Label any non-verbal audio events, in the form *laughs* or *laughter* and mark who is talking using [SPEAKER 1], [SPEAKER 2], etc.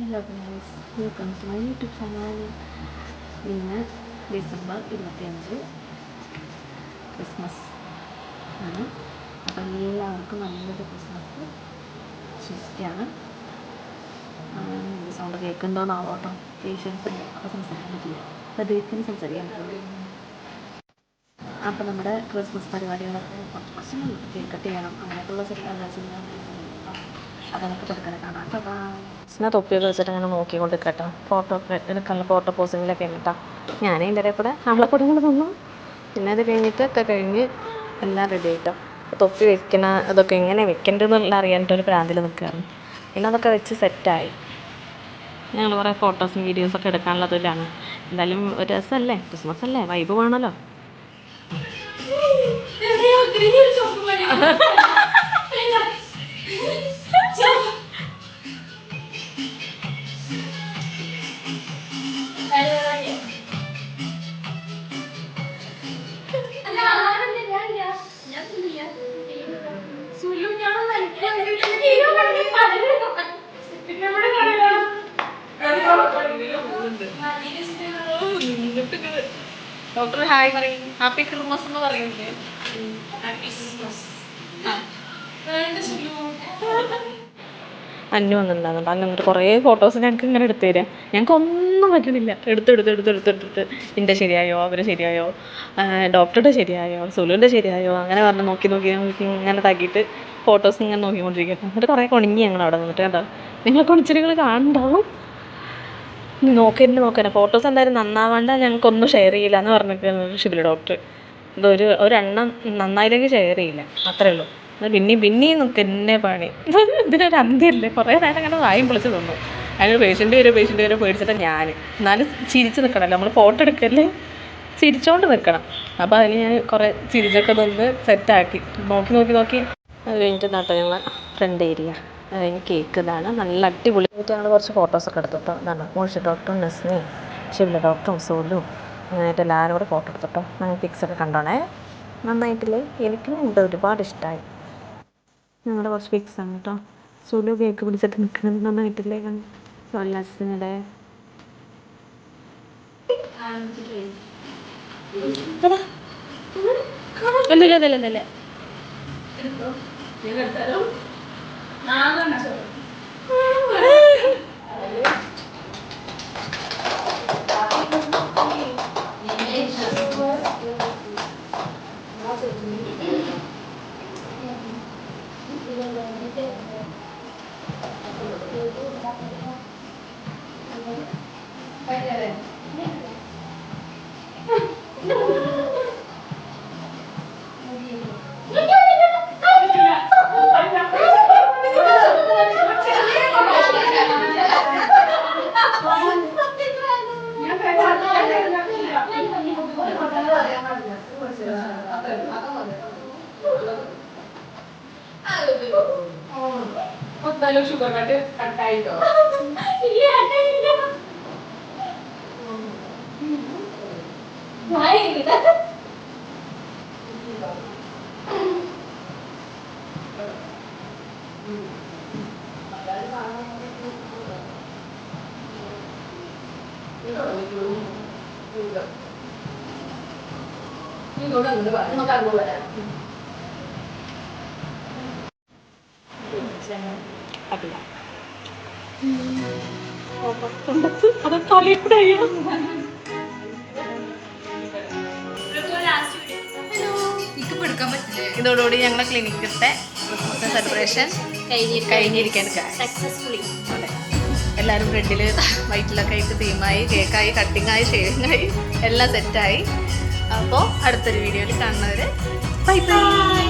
[SPEAKER 1] Hello guys welcome to my YouTube channel ഇന്ന് December ഇരുപത്തിയഞ്ച് Christmas ആണ്. അപ്പോൾ എല്ലാവർക്കും നല്ലൊരു ക്രിസ്മസ് ശരിയാണ് സൗണ്ട് കേൾക്കുന്നുണ്ടോന്നാവോ കേട്ടോ പേഷ്യൻസ് അപ്പോൾ സംസാരിക്കാൻ പറ്റില്ല അപ്പോൾ ദൈവത്തിന് സംസാരിക്കാൻ അപ്പോൾ നമ്മുടെ ക്രിസ്മസ് പരിപാടികളൊക്കെ കുറച്ച് കേൾക്കട്ട് ചെയ്യണം. അങ്ങനെയൊക്കെയുള്ള ചില നമുക്ക് അപ്പോൾ ബൈ തൊപ്പിയൊക്കെ വെച്ചിട്ട് അങ്ങനെ നോക്കിക്കൊണ്ട് കേട്ടോ ഫോട്ടോ ഒക്കെ എടുക്കാനുള്ള ഫോട്ടോ പോസിങ്ങിലൊക്കെ കേട്ടോ ഞാൻ എന്റെ ഇടയിൽ കൂടെ അവളെക്കൂടെ കൂടെ തന്നു പിന്നെ അത് കഴിഞ്ഞിട്ട് ഒക്കെ കഴിഞ്ഞ് എല്ലാം റെഡി ആയിട്ടോ. തൊപ്പി വെക്കണ അതൊക്കെ എങ്ങനെ വെക്കേണ്ടതെന്നുള്ള അറിയാനായിട്ടൊരു പ്രാന്തിൽ നിൽക്കുകയാണ്. പിന്നെ അതൊക്കെ വെച്ച് സെറ്റായി ഞങ്ങൾ കുറേ ഫോട്ടോസും വീഡിയോസൊക്കെ എടുക്കാനുള്ളതിലാണ് എന്തായാലും ഒരു രസമല്ലേ? ക്രിസ്മസ് അല്ലേ? വൈബ് വേണമല്ലോ. *laughs* ഡോക്ടർ ഹായ് പറയും. ഹാപ്പി ക്രിസ്മസ് എന്ന് അന്നു വന്നിട്ടുണ്ടായിരുന്നു അന്ന് വന്നിട്ട് കുറേ ഫോട്ടോസ് ഞങ്ങൾക്ക് ഇങ്ങനെ എടുത്തു തരാം. ഞങ്ങൾക്ക് ഒന്നും പറ്റണില്ല എടുത്തെടുത്ത് എടുത്തെടുത്തെടുത്ത് എന്റെ ശരിയായോ? അവരെ ശരിയായോ? ഡോക്ടറുടെ ശരിയായോ? സുലുവിന്റെ ശരിയായോ? അങ്ങനെ പറഞ്ഞ് നോക്കി നോക്കി നോക്കി ഇങ്ങനെ താക്കിയിട്ട് ഫോട്ടോസ് ഇങ്ങനെ നോക്കിക്കൊണ്ടിരിക്കുന്നു. എന്നിട്ട് കുറേ കുണുങ്ങി ഞങ്ങൾ അവിടെ നിന്നിട്ട് കേട്ടോ നിങ്ങൾ കൊണിച്ചിരികൾ കാണുന്നുണ്ടാവും. നോക്കരുത് നോക്കരുത് ഫോട്ടോസ് എന്തായാലും നന്നാവാണ്ട ഞങ്ങൾക്കൊന്നും ഷെയർ ചെയ്യില്ല എന്ന് പറഞ്ഞിരിക്കുന്നത് ഷിബില ഡോക്ടർ ഇതൊരു ഒരെണ്ണം നന്നായില്ലെങ്കിൽ ഷെയർ ചെയ്യില്ല. അത്രേ ഉള്ളൂ. അത് പിന്നെയും പിന്നെയും നമുക്ക് എന്നെ പണി. ഇതിനൊരു അന്ത്യമില്ലേ കുറേ നേരം അങ്ങനെ വായും പൊളിച്ച് തന്നു അതിനൊരു പേഷ്യന്റ് വരും പേഷ്യന്റ് വരും പേടിച്ചിട്ട് ഞാൻ എന്നാലും ചിരിച്ച് നിൽക്കണമല്ലോ നമ്മൾ ഫോട്ടോ എടുക്കല്ലേ? ചിരിച്ചോണ്ട് നിൽക്കണം അപ്പോൾ അതിന് ഞാൻ കുറേ ചിരിച്ചൊക്കെ നിന്ന് സെറ്റാക്കി നോക്കി നോക്കി നോക്കി. അത് കഴിഞ്ഞിട്ട് നട്ടോ ഫ്രണ്ട് ഏരിയ അത് കഴിഞ്ഞ് കേക്ക് ഇതാണ്. നല്ല അടിപൊളിയായിട്ട് ഞങ്ങൾ കുറച്ച് ഫോട്ടോസൊക്കെ എടുത്തു കേട്ടോ ഇതാണ് മോഴ്ച ഡോക്ടറും നസ്നയും ഷിബില ഡോക്ടറും സോലും. അങ്ങനെയായിട്ട് എല്ലാവരും കൂടെ ഫോട്ടോ എടുത്തു കേട്ടോ ഞങ്ങൾ പിക്സൊക്കെ കണ്ടോണേ. നന്നായിട്ടില്ലേ? എനിക്കും ഉണ്ട് ഒരുപാട് ഇഷ്ടമായി ഞങ്ങളുടെ കുറച്ച് പിക്സ് ആണ് കേട്ടോ സോലു കേക്ക് പിടിച്ചിട്ട് നിൽക്കുന്നത് നന്നായിട്ടില്ലേ? സോലാസിനിടെ ഒന്നുമില്ല ഒന്നുമില്ല ഒന്നുമില്ല
[SPEAKER 2] എന്തായാലും ഷുഗർ കട്ട് കട്ടായിട്ടോ? നമുക്ക് അങ്ങോട്ട് വരാം.
[SPEAKER 1] അല്ല അത് തലയിൽ കൂടെ ഇതോടുകൂടി ഞങ്ങളെ ക്ലിനിക്കത്തെ ക്രിസ്മസ് സെലിബ്രേഷൻ കഴിഞ്ഞിരിക്കാൻ
[SPEAKER 3] സക്സസ്ഫുള്ളി
[SPEAKER 1] അതെ. എല്ലാവരും ബ്രെഡിൽ വൈറ്റിലൊക്കെ ആയിട്ട് തീമായി കേക്കായി കട്ടിങ്ങായി ഷേവിങ്ങായി എല്ലാം സെറ്റായി അപ്പോൾ അടുത്തൊരു വീഡിയോയിൽ കാണുന്നവർ ബൈ ബൈ.